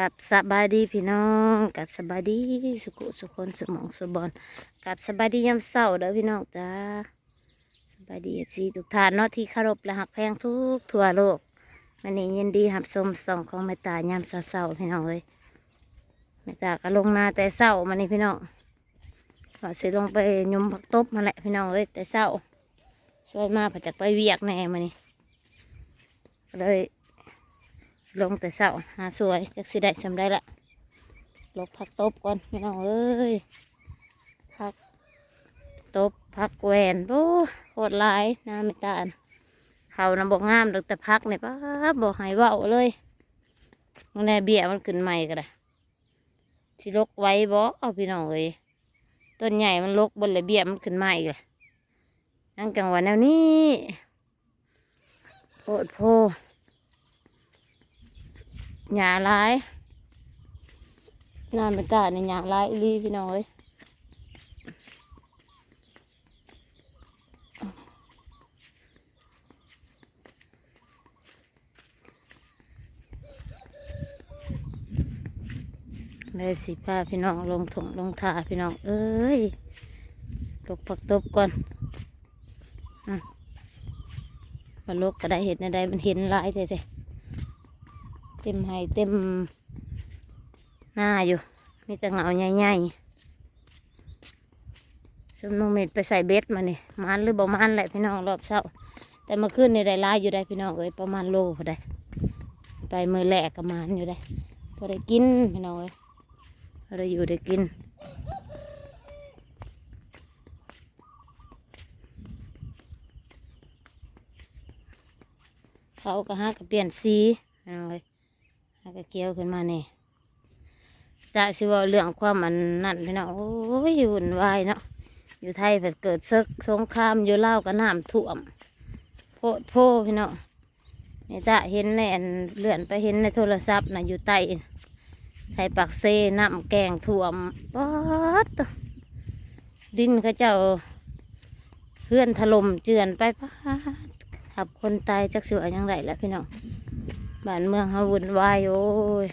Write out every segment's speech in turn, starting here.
กับสบายดีพี่น้องกับสบายดีสุขุสุคนสมองสบอนกับสบายดียามเศร้าเด้อพี่น้องจ้าสบายดีเอฟซีทุกท่านเนาะที่คารพและหักแพงทุกทั่วโลกวันนี้ยินดีหับชมส่องของแม่ตายามเศร้าพี่น้องเลยแม่ตาก็ลงนาแต่เศร้ามานี่พี่น้องก็สิลงไปยมผักตบมาแหละพี่น้องเอ้ยแต่เศร้าช่วยมาผัดจากไปเวียกแน่มานี่เลย ลงแต่เสาหาสวยจักสิได้สำได้ละลกพักตบก่อนพี่น้องเอ้ยพักตบพักแหวนโอ้โคตรหลายน้าไม่ตาลเขานะบอกงามแต่พักเนี่ยป้าบอกหายเบาเลยมันแน่เบี้ยมันขึ้นใหม่ก็ได้สิลกไว้บ่เอาพี่น้องเอ้ยต้นใหญ่มันลกบนเลยเบี้ยมันขึ้นใหม่เลยนั่งกลางวันแนวนี้โพดโพ หยาลายน้ำเป็นตาในหยาลายอีหลีพี่น้องเอ้ยเลยสิพาพี่น้องลงถงลงทาพี่น้องเอ้ยลกผักตบก่อนอะมาลกก็ได้เห็นในใดมันเห็นลายเท่ๆ เต็มให้เต็มหน้าอยู่มีแต่เงาใหญ่ๆสมนองเม็ดไปใส่เบ็ดมาเนี่ยมันหรือบ่มันแหละพี่น้องรอบเช้าแต่เมื่อคืนนี่ได้ลายอยู่ได้พี่น้องเอ้ยประมาณโลพอได้ไปมือแหลกกับมันอยู่ได้พอได้กินพี่น้องเอ้ยพอได้อยู่ได้กินเขาก็หาก็เปลี่ยนสีพี่น้องเอ้ย ก็เกี่ยวขึ้นมานี่จากสิว่าเรื่องความมันนั่นพี่น้องโอ้ยวุ่นวายเนาะอยู่ไทยเพิ่นเกิดซึกสงครามอยู่เล่าวก็น้ำท่วมโพดโพพี่น้องนี่ตาเห็นในอันเลื่อนไปเห็นในโทรศัพท์นะอยู่ใต้ไทยปากเซน้ำแกงท่วมป๊อดดินเขาเจ้าเพื่อนถล่มเจือนไปป๊าดขับคนตายจักสิว่าหยังไรแล้วพี่น้อง บ้านเมืองเขาวุ่นวายโอ้ย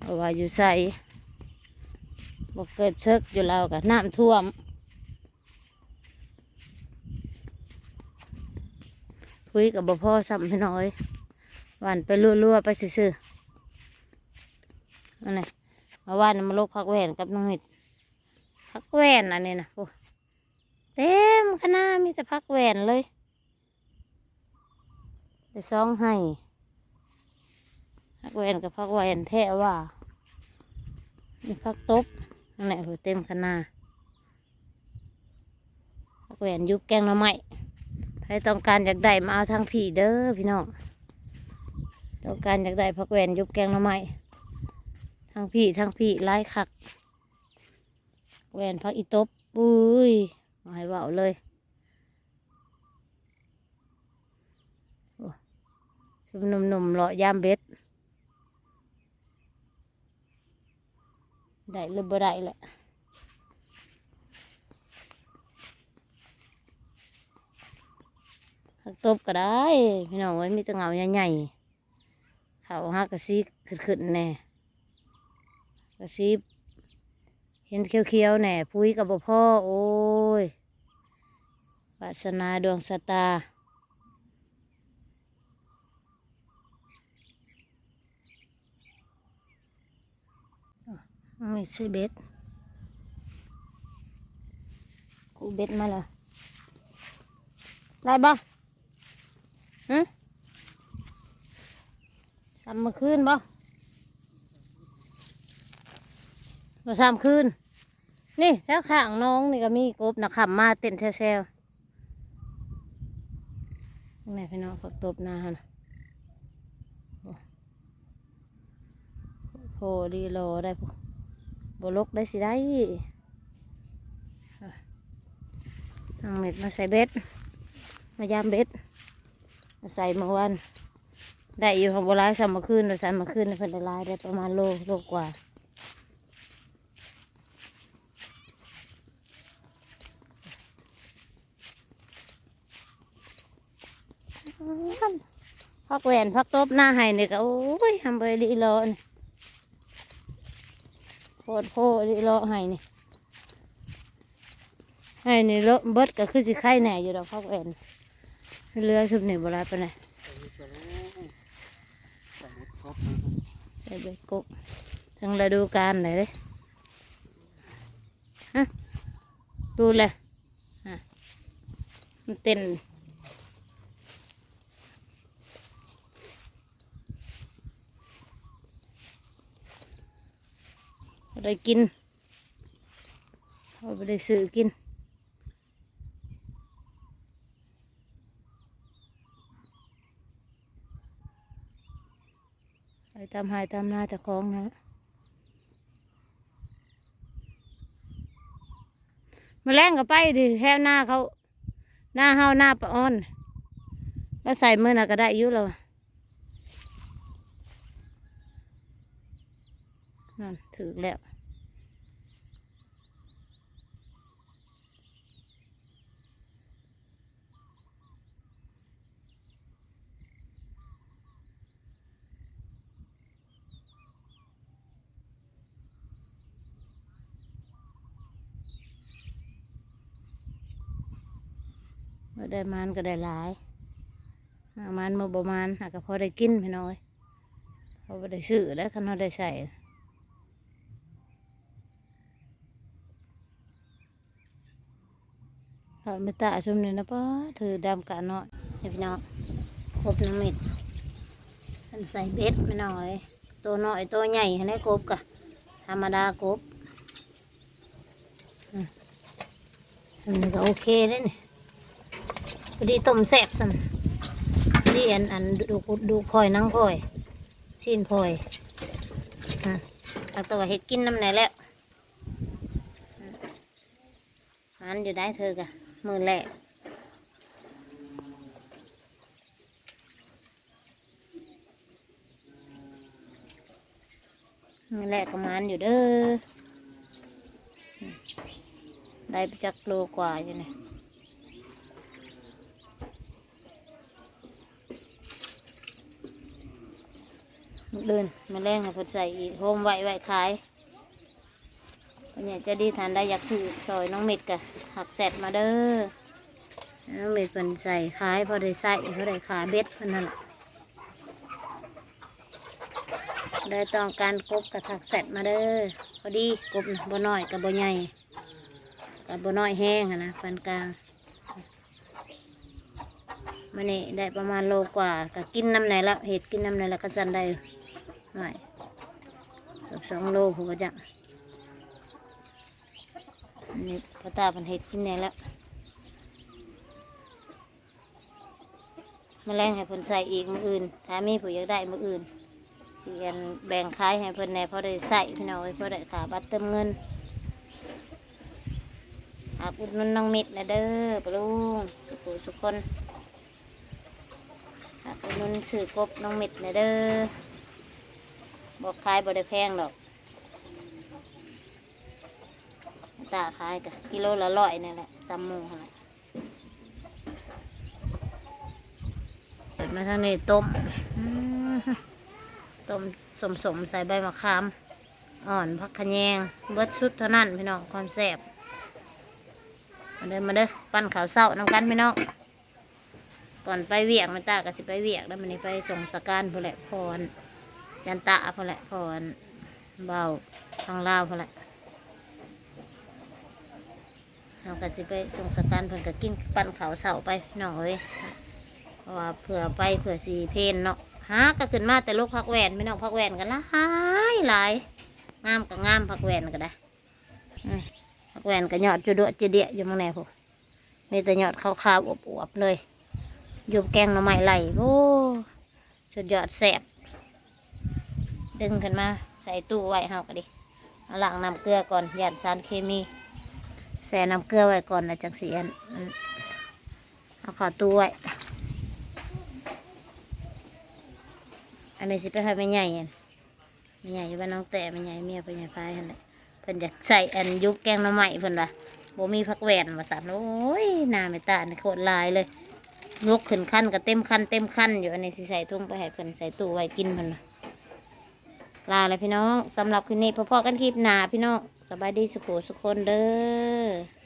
เอาว่าอยู่ใส่บกเกิดเชิกอยู่เรากับน้ำท่วมคุยกับบ่พ่อซ้ำพี่น้อยหวานไปรั่วๆไปซื่อๆอันนี้มาว่านมาลกพักแหวนกับน้องหิดพักแหวนอันนี้นะโอ้เต็มคณะมีแต่พักแหวนเลยไปซองให้ พักแวนกับพักแวนแท้ว่ามีพักตบนั่นแหละหัวเต็มคณาพักแวนยุบแกงหน่อไม้ใครต้องการอยากได้มาเอาทางผีเด้อพี่น้องต้องการอยากได้พักแวนยุบแกงหน่อไม้ทางพี่ทางพี่ไล่คักแวนพักอีตบปุ้ยมาให้เบาเลยชุมหนุ่มๆเลาะยามเบ็ด ได้หรือบ่ได้แหละหักตบก็ได้พี่น้องไว้ยมีแตะเงาใหญ่ๆเขาหักกระซีขึ้นๆแน่กระซีเห็นเขียวๆแน่พุ้ยกับบ่พ่อโอ้ยวาสนาดวงสตา ไม่ใช่เบ็ดกูเบ็ดมาเลยได้บ่ฮึทำมาคืนบ่มาสามคืน นี่แถวข้างน้องนี่ก็มีกบนะขับมาเต้นแซวๆข้างในพี่น้องฝักตบนาฮะโอ้โหดีโลได้พวก บลกได้สิได้ทางเม็ดมาใส่เบ็ด มายามเบ็ดมาใส่เมื่อวัน ได้อยู่ของโบราณสามเมื่อคืนเราใส่เมื่อคืนเพิ่นได้หลายได้ประมาณโลโลกว่าพักแหวนพักตบหน้าไห้เนี่ยก็โอ้ยทำไปดีเลย โคตรโพดิเลาะให้นี่ให้นี่เลาะเบิดก็คือสิไข่แหน่อยู่ดอกพักแวนเรือชุบนี่โบราณปไหนใส่เบ็ดครบเลยใส่เบ็ดกบทั้งฤดูกาลเลยเด้ฮะดูเลยฮะมันเต้นบ่ ได้กินเขาไม่ได้ซื้อกินไปตามหายตามนาจะคล้องนะมาแรงก็ไปดิแค่หน้าเขา หน้าเฮาหน้าปะอ้อน ก็ใส่มือน่ะก็ได้อยุ่แล้วนั่นถือแล้ว มาได้มันก็ได้หลายเอามันมาประมาณหากก็พอได้กินพี่น้อยพอได้ซื้อแล้วคันเราได้ใส่ถ้าไม่ตาชมนี่นะป้าถือดำกะเนาะให้พี่น้องครบน้ำมิดอันใส่เบ็ดไม่น้อย ตัวน้อยตัวใหญ่ให้ได้กบกะธรรมดากบอืมอันนี้ก็โอเคเลยนี่ พอดีต้มแซ่บสันพอดีอันอันดูดูคอยนังคอยซีนคอยอะเอาตัวเห็ดกินน้ำไหนแล้วมันอยู่ได้เธอกะมือแหละมือแหละก็มันอยู่เด้อได้ไปจักโลกว่าอยู่เนี่ย เดินมาแรงให้เพนใส่อีกโฮมไว้ไว้ขายวันนี้จะดีทานได้อยากซื้อซอยน้องเม็ดกะหักแสดมาเด้อน้องเม็ดเป็นใส่ขายพอได้ใส่พอได้ขายเบ็ดเพิ่นนั่นแหละได้ต้องการกบกับหักแสดมาเด้อพอดีกบนะบ่น้อยกับบ่ใหญ่กับบ่น้อยแห้งนะปานกลางมันนี่ได้ประมาณโลกว่าก็กินน้ำไหนแล้วเห็ดกินน้ำไหนแล้วก็สันได้ ไม่เกือบสองโลผมก็จะอันนี้พอตาเป็นเห็ดกินแน่แล้วแมลงให้เพิ่นใส่อีกมืออื่น ถ้ามีผู้อยากได้มืออื่นสิกันแบ่งขายให้เพิ่นแน่เพราะได้ใส่พี่น้องเอ้ยเพราะได้ขาบัตรเติมเงินหากอุดนุนน้องมิดนะเด้อปลุงสุขุสุคนหากอุดนุนสื่อกบน้องมิดนะเด้อ บอกขายบ่ได้แพงหรอกตาขายกะกิโลละร้อยนี่แหละซัมมูหั่นแหละเปิดมาทางนี้ต้มต้มสมสมใส่ใบมะขาม อ่อนพักขแยงเบิดชุดเท่านั้นพี่น้องความแซ่บมาเด้อมาเด้อปั้นขาวเศร้านำกันพี่น้องก่อนไปเวียกมันตาก็สิไปเวียกแล้วมันนี่ไปส่งสการผู้แหละพร ยันตะพอแหละพอนเบาทางลาวพอแหละเราก็สิไปส่งสการเพิ่นก็กินปั้นเขาเสาไปหน่อยเพราะว่าเผื่อไปเผื่อสีเพนเนาะฮะก็ขึ้นมาแต่ลูกพักแหวนไม่น้องพักแหวนกันละหายหลายงามกับงามพักแหวนก็ได้พักแหวนก็ยอดจุดดจุดเดียอยู่เมื่อไหร่พวกมีแต่ยอดขาวๆอวบๆเลยยู่แกงหน่อไม้ไหลโอ้สุดยอดแสบ ดึงขึ้นมา ใส่ตู้ไว้เฮาก็ดิเอาล้างน้ำเกลือก่อนหยาดสารเคมี ใส่น้ำเกลือไว้ก่อนแล้วจังสีอันเอาขอตู้ไว้อันนี้สิไปให้แม่ใหญ่อันแม่ใหญ่อยู่บ้านน้องแต่แม่ใหญ่เมียเพิ่นใหญ่พายหั่นแหละเพิ่นอยากใส่อันยุกแกงน้ำใหม่เพิ่นว่าบ่มีผักแหวนว่าสั่นโอ้ยหน้าไม่ตานี่โคตรลายเลยยกขึ้นขั้นก็เต็มขั้นเต็มขั้นอยู่อันนี้สิใส่ทุ่งไปให้เพิ่นใส่ตู้ไว้กินเพิ่นว่า ลาเลยพี่น้องสำหรับคืนนี้พอๆกันคลิปหนาพี่น้องสบายดีสุขสุขคนเด้อ